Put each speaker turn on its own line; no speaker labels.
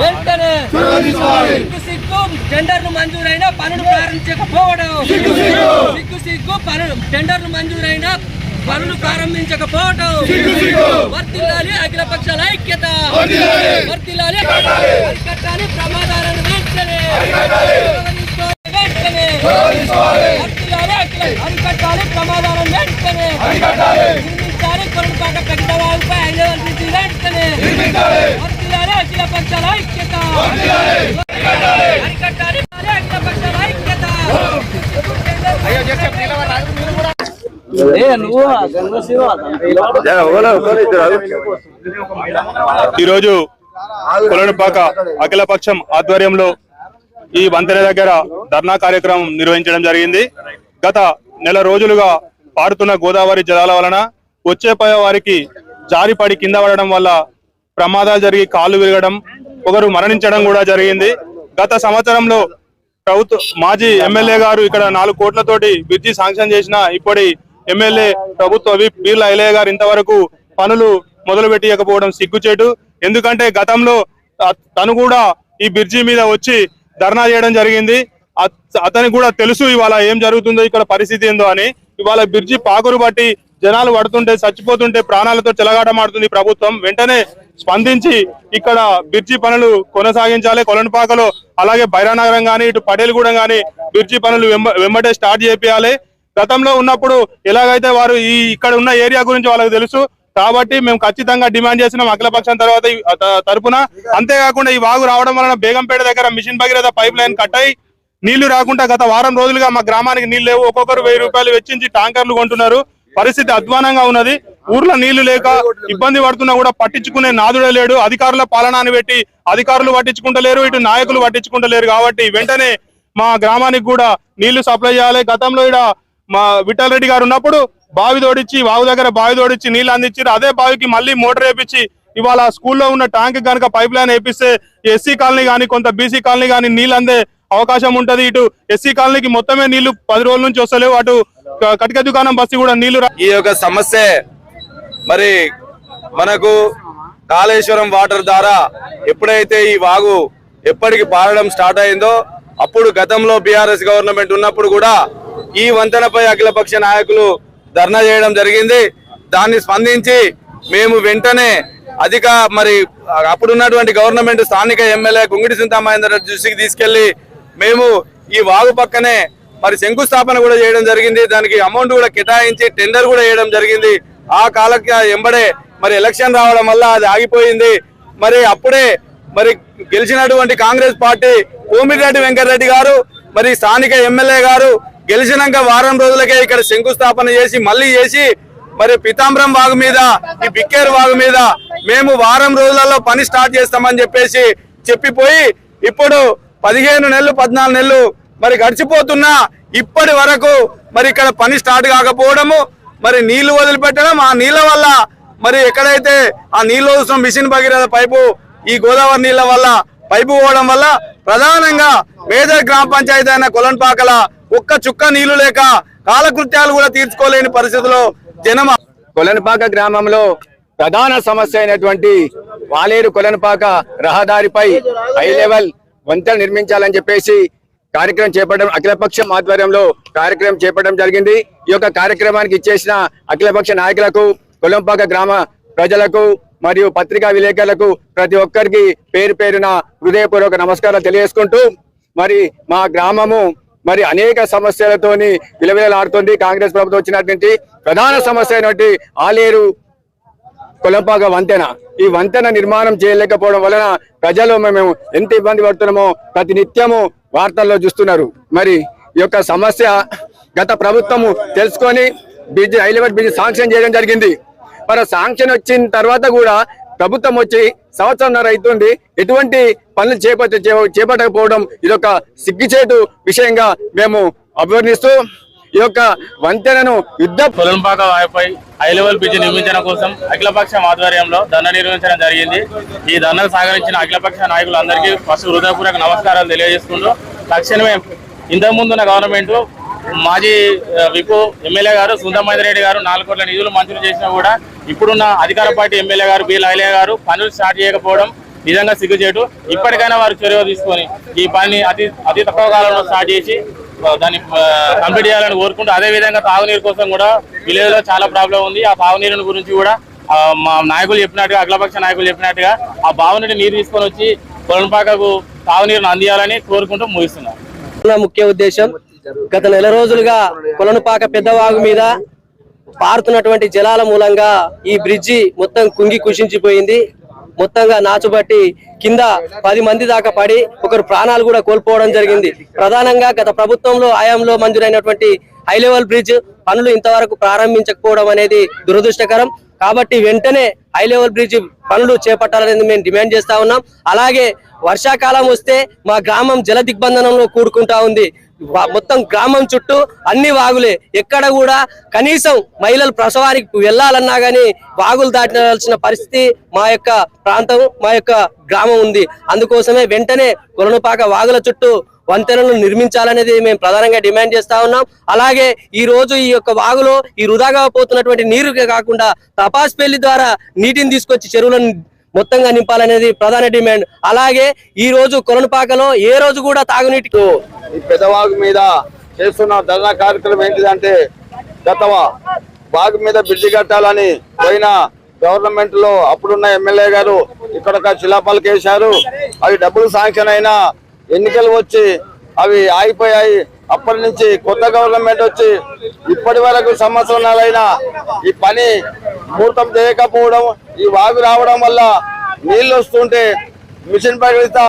వెంటనే టెండర్లు మంజూరైన పనులు ప్రారంభించకపోవడం. సిగ్గు సిగ్గు. పనులు టెండర్లు మంజూరైన పనులు ప్రారంభించకపోవడం వర్తిల్లాలి అఖిల పక్షాల ఐక్యత. వర్తిల్లాలి. అరికట్టాలి ప్రమాదాలను వెంటనే వర్తిల్లాలి అఖిల అరికట్టాలి ప్రమాదాలను వెంటనే నిర్మించాలి కొనుపాక ప్రకటన వాగుపై ఐదు వందల నుంచి వెంటనే వర్తిల్లాలి అఖిల పక్షాల ఐక్యత. అరికట్టాలి. అఖిల పక్షాల ఐక్యత.
ఈరోజు కొలనుపాక అఖిలపక్షం ఆధ్వర్యంలో ఈ వంతెన దగ్గర ధర్నా కార్యక్రమం నిర్వహించడం జరిగింది. గత నెల రోజులుగా పారుతున్న గోదావరి జలాల వలన వచ్చే వారికి జారిపడి కింద పడడం వల్ల ప్రమాదాలు జరిగి కాళ్ళు విరగడం ఒకరు మరణించడం కూడా జరిగింది. గత సంవత్సరంలో ప్రభుత్వ మాజీ ఎమ్మెల్యే గారు ఇక్కడ నాలుగు కోట్లతోటి బ్రిడ్జి శాంక్షన్ చేసిన ఇప్పటి ఎమ్మెల్యే ప్రభుత్వ విప్ బీర్ల ఐలయ్య గారు ఇంతవరకు పనులు మొదలు పెట్టియకపోవడం సిగ్గుచేటు. ఎందుకంటే గతంలో తను కూడా ఈ బ్రిడ్జి మీద వచ్చి ధర్నా చేయడం జరిగింది. అతనికి కూడా తెలుసు ఇవాళ ఏం జరుగుతుందో ఇక్కడ పరిస్థితి ఏందో అని. ఇవాళ బ్రిడ్జి పాకురు బట్టి జనాలు పడుతుంటే చచ్చిపోతుంటే ప్రాణాలతో చెలగాటమాడుతుంది ప్రభుత్వం. వెంటనే స్పందించి ఇక్కడ బ్రిడ్జి పనులు కొనసాగించాలి. కొలనుపాకలో అలాగే బైరానగరం గానీ ఇటు పటేల్గూడెం గానీ బ్రిడ్జి పనులు వెంబటే స్టార్ట్ చేపియాలి. గతంలో ఉన్నప్పుడు ఎలాగైతే వారు ఈ ఇక్కడ ఉన్న ఏరియా గురించి వాళ్ళకి తెలుసు కాబట్టి మేము ఖచ్చితంగా డిమాండ్ చేసినాం అఖిలపక్షం తర్వాత ఈ- తరపున. అంతేకాకుండా ఈ వాగు రావడం వలన బేగంపేట దగ్గర mission Bhagiratha pipe line cut అయి నీళ్ళు రాకుండా గత వారం రోజులుగా మా గ్రామానికి నీళ్ళు లేవు. ఒక్కొక్కరు వెయ్యి రూపాయలు వెచ్చించి ట్యాంకర్లు కొంటున్నారు. పరిస్థితి అధ్వానంగా ఉన్నది. ఊర్లో నీళ్ళు లేక ఇబ్బంది పడుతున్నా కూడా పట్టించుకునే నాదుడే లేడు. అధికారుల పాలనాన్ని పెట్టి అధికారులు పట్టించుకుంటలేరు. ఇటు నాయకులు పట్టించుకుంటలేరు కాబట్టి వెంటనే మా గ్రామానికి కూడా నీళ్ళు సప్లై చేయాలి. గతంలో ఇక్కడ మా విఠల్ రెడ్డి గారు ఉన్నప్పుడు బావి తోడిచ్చి వాగు దగ్గర బావి తోడిచ్చి నీళ్ళు అందించారు అదే బావికి మళ్ళీ మోటార్ వేపించి ఇవాళ స్కూల్లో ఉన్న ట్యాంక్ కనుక పైప్ లైన్ వేపిస్తే ఎస్సీ కాలనీ కానీ కొంత బీసీ కాలనీ కానీ నీళ్ళు అందే అవకాశం ఉంటది ఇటు ఎస్సీ కాలనీకి మొత్తమే నీళ్ళు పది రోజుల నుంచి వస్తలేవు. అటు కటిక దుకాణం బస్సు కూడా నీళ్ళు రా-
ఈ యొక్క సమస్య మరి మనకు కాళేశ్వరం వాటర్ ద్వారా ఎప్పుడైతే ఈ వాగు ఎప్పటికి పారడం స్టార్ట్ అయిందో అప్పుడు గతంలో బీఆర్ఎస్ గవర్నమెంట్ ఉన్నప్పుడు కూడా ఈ వంతెనపై అఖిలపక్ష నాయకులు ధర్నా చేయడం జరిగింది. దాన్ని స్పందించి మేము వెంటనే అధిక మరి అప్పుడున్నటువంటి గవర్నమెంట్ స్థానిక ఎమ్మెల్యే కుంగిడి సింతామహేందర్ రెడ్డి దృష్టికి తీసుకెళ్ళి మేము ఈ వాగు పక్కనే మరి శంకుస్థాపన కూడా చేయడం జరిగింది. దానికి అమౌంట్ కూడా కేటాయించి టెండర్ కూడా వేయడం జరిగింది. ఆ కాలకి ఎంబడే మరి ఎలక్షన్ రావడం వల్ల అది ఆగిపోయింది. మరి అప్పుడే మరి గెలిచినటువంటి కాంగ్రెస్ పార్టీ కోమిరెడ్డి వెంకటరెడ్డి గారు మరి స్థానిక ఎమ్మెల్యే గారు గెలిచినాక వారం రోజులకే ఇక్కడ శంకుస్థాపన చేసి మళ్ళీ చేసి మరి పితాంబరం వాగు మీద ఈ బిక్కేరు వాగు మీద మేము వారం రోజులలో పని స్టార్ట్ చేస్తామని చెప్పేసి చెప్పిపోయి ఇప్పుడు పదిహేను నెలలు పద్నాలుగు నెలలు మరి గడిచిపోతున్నా ఇప్పటి వరకు మరి ఇక్కడ పని స్టార్ట్ కాకపోవడము మరి నీళ్ళు వదిలిపెట్టడం ఆ నీళ్ళ వల్ల మరి ఎక్కడైతే ఆ నీళ్ళు వస్తున్న మిషన్ భగీరథ పైపు ఈ గోదావరి నీళ్ళ వల్ల పైపు పోవడం వల్ల ప్రధానంగా మేజర్ గ్రామ పంచాయతీ అయిన కొలన్పాకల ఒక్క చుక్క నీళ్ళు లేక కాలకృత్యాలు కూడా తీర్చుకోలేని పరిస్థితిలో జనం
కొలనపాక గ్రామంలో ప్రధాన సమస్య అయినటువంటి వాలేరు కొలనపాక రహదారిపై హై లెవెల్ వంతెన నిర్మించాలని చెప్పేసి కార్యక్రమం చేపట్టడం అఖిలపక్షం ఆధ్వర్యంలో కార్యక్రమం చేపట్టడం జరిగింది. ఈ యొక్క కార్యక్రమానికి ఇచ్చేసిన అఖిలపక్ష నాయకులకు కొలంపాక గ్రామ ప్రజలకు మరియు పత్రికా విలేకరులకు ప్రతి ఒక్కరికి పేరు పేరున హృదయపూర్వక నమస్కారాలు తెలియజేసుకుంటూ మరి మా గ్రామము మరి అనేక సమస్యలతోని విలవిలలాడుతుంది. కాంగ్రెస్ ప్రభుత్వం వచ్చినటువంటి ప్రధాన సమస్య అయినటువంటి ఆలేరు కొలంపాక వంతెన. ఈ వంతెన నిర్మాణం చేయలేకపోవడం వలన ప్రజలు మేము ఎంత ఇబ్బంది పడుతున్నామో ప్రతి నిత్యము వార్తల్లో చూస్తున్నారు. మరి ఈ యొక్క సమస్య గత ప్రభుత్వము తెలుసుకొని బ్రిడ్జ్ హైలెవెల్ బ్రిడ్జ్ శాంక్షన్ చేయడం జరిగింది. మరి శాంక్షన్ వచ్చిన తర్వాత కూడా ప్రభుత్వం వచ్చి సంవత్సరంన్నర అవుతుంది. ఎటువంటి పనులు చేపట్ట చేపట్టకపోవడం ఇదొక సిగ్గుచేటు విషయంగా మేము అభివర్ణిస్తూ ఈ యొక్క వంతెనను యుద్ధ
పొలంపాక వాయుపై హై లెవెల్ బ్రిడ్జ్ నిర్మించడం కోసం అఖిలపక్షం ఆధ్వర్యంలో ధర్నా నిర్వహించడం జరిగింది. ఈ ధర్నాను సాగరించిన అఖిలపక్ష నాయకులందరికీ ఫస్ట్ హృదయపూర్వక నమస్కారాలు తెలియజేసుకుంటూ తక్షణమే ఇంతకుముందు ఉన్న గవర్నమెంట్ మాజీ విపు ఎమ్మెల్యే గారు సుందరమహేందర్ రెడ్డి గారు నాలుగు కోట్ల నిధులు మంజూరు చేసినా కూడా ఇప్పుడున్న అధికార పార్టీ ఎమ్మెల్యే గారు బి లైలయ్య గారు పనులు స్టార్ట్ చేయకపోవడం నిజంగా సిగ్గుచేటు. ఇప్పటికైనా వారు చొరవ తీసుకొని ఈ పని అతి అతి తక్కువ కాలంలో స్టార్ట్ చేసి దాన్ని కంప్లీట్ చేయాలని కోరుకుంటూ అదే విధంగా తాగునీరు కోసం కూడా విలేజ్లో చాలా ప్రాబ్లం ఉంది. ఆ తాగునీరు గురించి కూడా మా నాయకులు చెప్పినట్టుగా అఖిలపక్ష నాయకులు చెప్పినట్టుగా ఆ బావి నుండి నీరు తీసుకొని వచ్చి పొలంపాకకు తాగునీరును అందియాలని కోరుకుంటూ
ముగిస్తున్నాం. ముఖ్య ఉద్దేశం గత నెల రోజులుగా కొలనుపాక పెద్దవాగు మీద పారుతున్నటువంటి జలాల మూలంగా ఈ బ్రిడ్జి మొత్తం కుంగి కుషించిపోయింది. మొత్తంగా నాచుబట్టి కింద పది మంది దాకా పడి ఒకరు ప్రాణాలు కూడా కోల్పోవడం జరిగింది. ప్రధానంగా గత ప్రభుత్వంలో ఆయాంలో మంజూరైనటువంటి హై లెవెల్ బ్రిడ్జ్ పనులు ఇంతవరకు ప్రారంభించకపోవడం అనేది దురదృష్టకరం. కాబట్టి వెంటనే హై లెవెల్ బ్రిడ్జ్ పనులు చేపట్టాలనేది మేము డిమాండ్ చేస్తా ఉన్నాం. అలాగే వర్షాకాలం వస్తే మా గ్రామం జల దిగ్బంధనంలో కూడుకుంటా ఉంది. మొత్తం గ్రామం చుట్టూ అన్ని వాగులే. ఎక్కడ కూడా కనీసం మహిళలు ప్రసవానికి వెళ్ళాలన్నా గానీ వాగులు దాటాల్సిన పరిస్థితి మా యొక్క ప్రాంతం మా యొక్క గ్రామం ఉంది. అందుకోసమే వెంటనే కొలనుపాక వాగుల చుట్టూ వంతెనలను నిర్మించాలనేది మేము ప్రధానంగా డిమాండ్ చేస్తా ఉన్నాం. అలాగే ఈ రోజు ఈ యొక్క వాగులో ఈ వృధాగా పోతున్నటువంటి నీరు కాకుండా తపాస్ పెళ్ళి ద్వారా నీటిని తీసుకొచ్చి చెరువులను మొత్తంగా నింపాలనేది ప్రధాన డిమాండ్. అలాగే ఈ రోజు కొలనుపాకలో ఏ రోజు కూడా తాగునీటికి
ఈ పెదవాగు మీద చేస్తున్న ధర్నా కార్యక్రమం ఏంటిదంటే గత వాగు మీద బ్రిడ్జి కట్టాలని పోయిన గవర్నమెంట్లో అప్పుడున్న ఎమ్మెల్యే గారు ఇక్కడ ఒక శిలాపాలకు వేశారు. అవి డబ్బులు శాంక్షన్ అయినా ఎన్నికలు వచ్చి అవి ఆగిపోయాయి. అప్పటి నుంచి కొత్త గవర్నమెంట్ వచ్చి ఇప్పటి వరకు సంవత్సరాలైనా ఈ పని ముహూర్తం చేయకపోవడం ఈ వాగు రావడం వల్ల నీళ్ళు వస్తుంటే మిషన్ పగిలితే